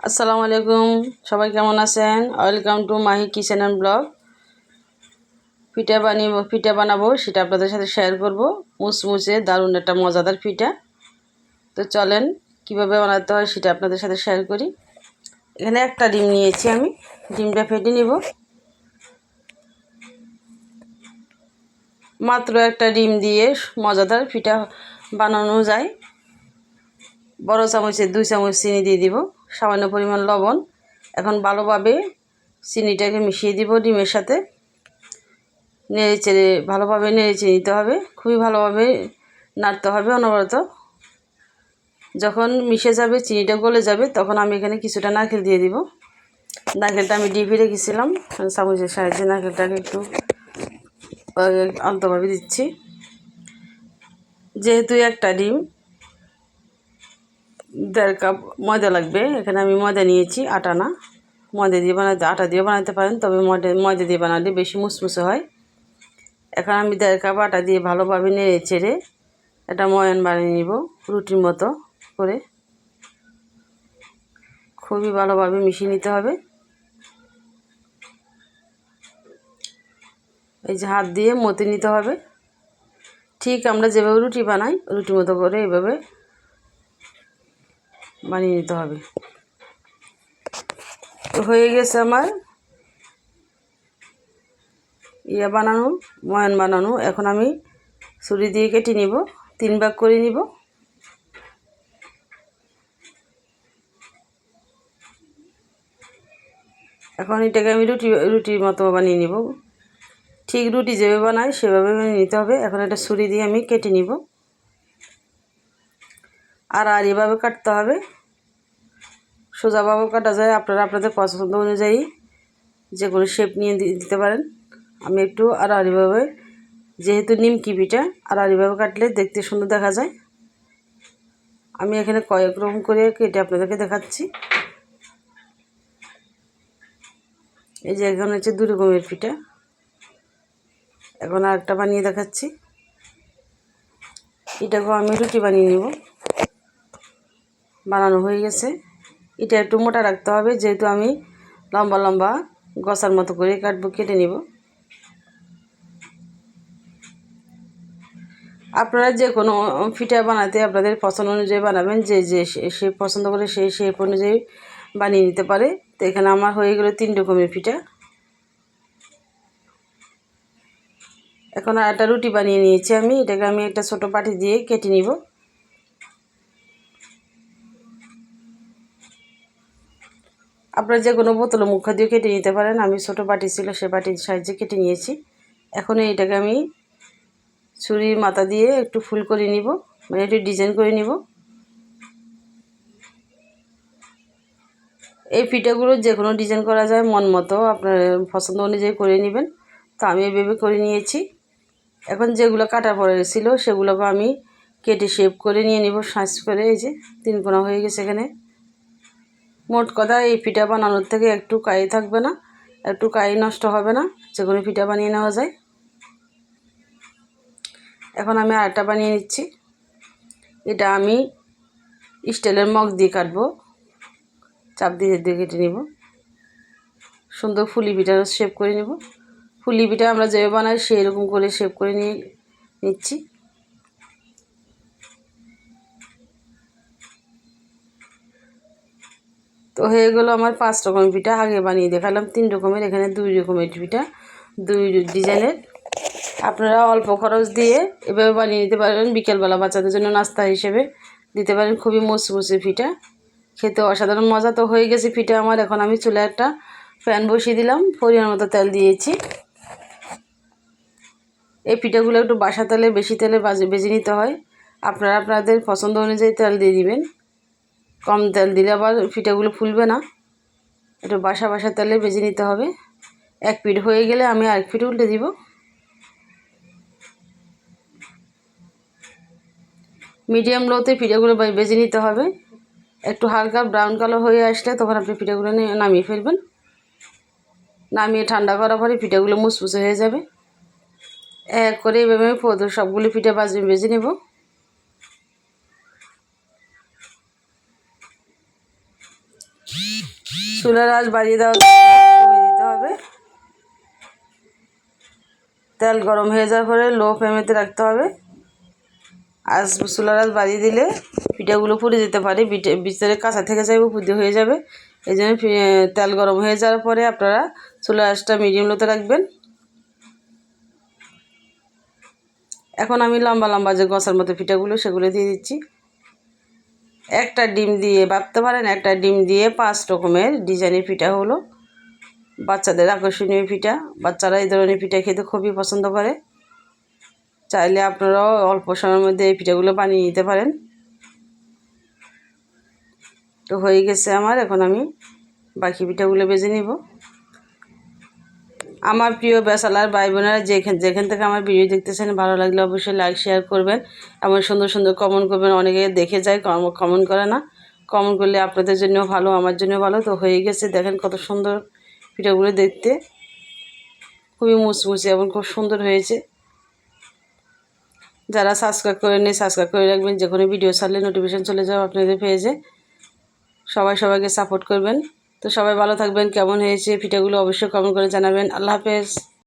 আসসালামু আলাইকুম। সবাই কেমন আছেন? Welcome to Mahi kitchen and blog পিঠা বানিয়ে পিঠা বানাবো, সেটা আপনাদের সাথে শেয়ার করব। মুসমুসে দারুণ একটা মজাদার পিঠা। তো চলেন, কীভাবে বানাতে হয় সেটা আপনাদের সাথে শেয়ার করি। এখানে একটা ডিম নিয়েছি আমি। ডিমটা ফেটে নিব। মাত্র একটা ডিম দিয়ে মজাদার পিঠা বানানো যায়। বড় চামচের দুই চামচ চিনি দিয়ে দিব। সামান্য পরিমাণ লবণ। এখন ভালোভাবে চিনিটাকে মিশিয়ে দিব ডিমের সাথে। নেড়ে চেড়ে ভালোভাবে নেড়ে চেড়ে নিতে হবে। খুবই ভালোভাবে নাড়তে হবে অনবরত। যখন মিশে যাবে, চিনিটা গলে যাবে, তখন আমি এখানে কিছুটা নারকেল দিয়ে দিব। নারকেলটা আমি ডিপে রেখেছিলাম চামচের সাহায্যে নারকেলটাকে একটু আলতোভাবে দিচ্ছি। যেহেতু একটা ডিম দেড় কাপ ময়দা লাগবে। এখানে আমি ময়দা নিয়েছি, আটা না। ময়দা দিয়ে বানাতে, আটা দিয়ে বানাতে পারেন, তবে ময়দা ময়দা দিয়ে বানালে বেশি মুসমুসে হয়। এখন আমি দেড় কাপ আটা দিয়ে ভালোভাবে নেড়ে চেড়ে একটা ময়ান বানিয়ে নিব, রুটির মতো করে। খুবই ভালোভাবে মিশিয়ে নিতে হবে। এই যে হাত দিয়ে মতে নিতে হবে। ঠিক আমরা যেভাবে রুটি বানাই, রুটির মতো করে এভাবে বানিয়ে নিতে হবে। তো হয়ে গেছে আমার। ইয়া বানানো, ময়ান বানানো। এখন আমি ছুরি দিয়ে কেটে নিব, তিন ভাগ করে নিব। এখন এটাকে আমি রুটি, রুটির মতো বানিয়ে নিব। ঠিক রুটি যেভাবে বানাই সেভাবে নিতে হবে। এখন একটা ছুরি দিয়ে আমি কেটে নিব। আর আর এভাবে কাটতে হবে। সোজাভাবে কাটা যায়। আপনারা আপনাদের পছন্দ অনুযায়ী যে কোনো শেপ নিয়ে দিতে পারেন। আমি একটু আড়াআড়িভাবে যেহেতু নিমকি পিঠা আড়াআড়িভাবে কাটলে দেখতে সুন্দর দেখা যায়। আমি এখানে কয়েক রকম করে কেটে আপনাদেরকে দেখাচ্ছি। এই যে এখানে হচ্ছে দু রকমের পিঠা। এখন আরেকটা বানিয়ে দেখাচ্ছি। এটাকেও আমি রুটি বানিয়ে নেব। বানানো হয়ে গেছে। এটা একটু মোটা রাখতে হবে, যেহেতু আমি লম্বা লম্বা গসার মতো করে কাটবো, কেটে নিব। আপনারা যে কোনো পিঠা বানাতে আপনাদের পছন্দ অনুযায়ী বানাবেন, যে যে সে পছন্দ করে সেই শেপ অনুযায়ী বানিয়ে নিতে পারে। তো এখানে আমার হয়ে গেলো তিন রকমের পিঠা এখন একটা রুটি বানিয়ে নিয়েছি আমি, এটাকে আমি একটা ছোটো পাটি দিয়ে কেটে নিব। আপনারা যে কোনো বোতলে মুখ দিয়ে কেটে নিতে পারেন। আমি ছোটো বাটি ছিল, সে বাটির সাহায্যে কেটে নিয়েছি। এখন এইটাকে আমি ছুরির মাথা দিয়ে একটু ফুল করে নিব মানে একটু ডিজাইন করে নিব। এই পিঠাগুলো যে কোনো ডিজাইন করা যায়, মন মতো আপনার পছন্দ অনুযায়ী করে নেবেন। তো আমি এইভাবে করে নিয়েছি। এখন যেগুলো কাটা পড়ে ছিল, সেগুলোকে আমি কেটে শেপ করে নিয়ে নিব। সাঁজ করে এই যে তিন কোনা হয়ে গেছে এখানে। মোট কথা এই পিঠা বানানোর থেকে একটু কাই থাকবে না, একটু কাই নষ্ট হবে না, যে কোনো পিঠা বানিয়ে নেওয়া যায়। এখন আমি আরেকটা বানিয়ে নিচ্ছি। এটা আমি স্টিলের মগ দিয়ে কাটবো। চাপ দিয়ে দিয়ে কেটে নিব। সুন্দর ফুলি পিঠা শেপ করে নেব। ফুলি পিঠা আমরা যেভাবে বানাই সেই রকম করে শেপ করে নিয়ে নিচ্ছি। তো হয়ে গেলো আমার পাঁচ রকমের পিঠা। আগে বানিয়ে দেখালাম তিন রকমের, এখানে দুই রকমের পিঠা, দুই ডিজাইনের। আপনারা অল্প খরচ দিয়ে এভাবে বানিয়ে নিতে পারেন। বিকেলবেলা বাচ্চাদের জন্য নাস্তা হিসেবে দিতে পারেন। খুবই মুসমুসে পিঠা। খেতে অসাধারণ মজা তো হয়ে গেছে পিঠা আমার। এখন আমি চুলে একটা প্যান বসিয়ে দিলাম। পরিমাণ মতো তেল দিয়েছি। এই পিঠাগুলো একটু বাসা তেলে, বেশি তেলে বেজে নিতে হয়। আপনারা আপনাদের পছন্দ অনুযায়ী তেল দিয়ে দিবেন। কম তেল দিলে আবার পিঠাগুলো ফুলবে না। একটু বাসা বাসা তেলে ভেজে নিতে হবে। এক পিঠ হয়ে গেলে আমি আরেক পিঠ উল্টে দিব। মিডিয়াম লোতে পিঠাগুলো ভেজে নিতে হবে। একটু হালকা ব্রাউন কালার হয়ে আসলে তখন আপনি পিঠাগুলো নামিয়ে ফেলবেন। নামিয়ে ঠান্ডা করার পরে পিঠাগুলো মুসমুসে হয়ে যাবে। এক করে এভাবে সবগুলো পিঠা বাজে বেজে নেব। চুলার আঁচ বাড়িয়ে দেওয়া দিতে হবে তেল গরম হয়ে যাওয়ার পরে লো ফ্লেমেতে রাখতে হবে। আর চুলার আঁচ বাড়িয়ে দিলে পিঠাগুলো পুড়ে যেতে পারে। ভিতরে কাঁচা থেকে যাবে পুড়ে হয়ে যাবে। এই জন্য তেল গরম হয়ে যাওয়ার পরে আপনারা চুলার আঁচটা মিডিয়াম লোতে রাখবেন। এখন আমি লম্বা লম্বা যে গছার মতো পিঠাগুলো সেগুলো দিয়ে দিচ্ছি। একটা ডিম দিয়ে, ভাবতে পারেন একটা ডিম দিয়ে পাঁচ রকমের ডিজাইনের পিঠা হলো। বাচ্চাদের আকর্ষণীয় পিঠা, বাচ্চারা এই ধরনের পিঠা খেতে খুবই পছন্দ করে। চাইলে আপনারাও অল্প সময়ের মধ্যে এই পিঠাগুলো বানিয়ে নিতে পারেন। তো হয়ে গেছে আমার, এখন আমি বাকি পিঠাগুলো বেজে নিব। আমার প্রিয় বেসালার ভাই বোনেরা যেখান যেখান থেকে আমার ভিডিও দেখতেছেন, ভালো লাগলে অবশ্যই লাইক শেয়ার করবেন। এমন সুন্দর সুন্দর কমেন্ট করবেন, অনেকে দেখে যায় কমেন্ট করে না। কমেন্ট করলে আপনাদের জন্য ভালো, আমার জন্য ভালো। তো হয়ে গেছে, দেখেন কত সুন্দর পিঠাগুলো দেখতে। খুবই মুচমুচে এবং খুব সুন্দর হয়েছে। যারা সাবস্ক্রাইব করে নিয়ে সাবস্ক্রাইব করে রাখবেন। যে কোনো ভিডিও ছাড়লে নোটিফিকেশান চলে যাবে আপনাদের পেজে সবাই সবাইকে সাপোর্ট করবেন। তো সবাই ভালো থাকবেন কেমন হয়েছে পিঠাগুলো অবশ্যই কমেন্ট করে জানাবেন। আল্লাহ হাফেজ।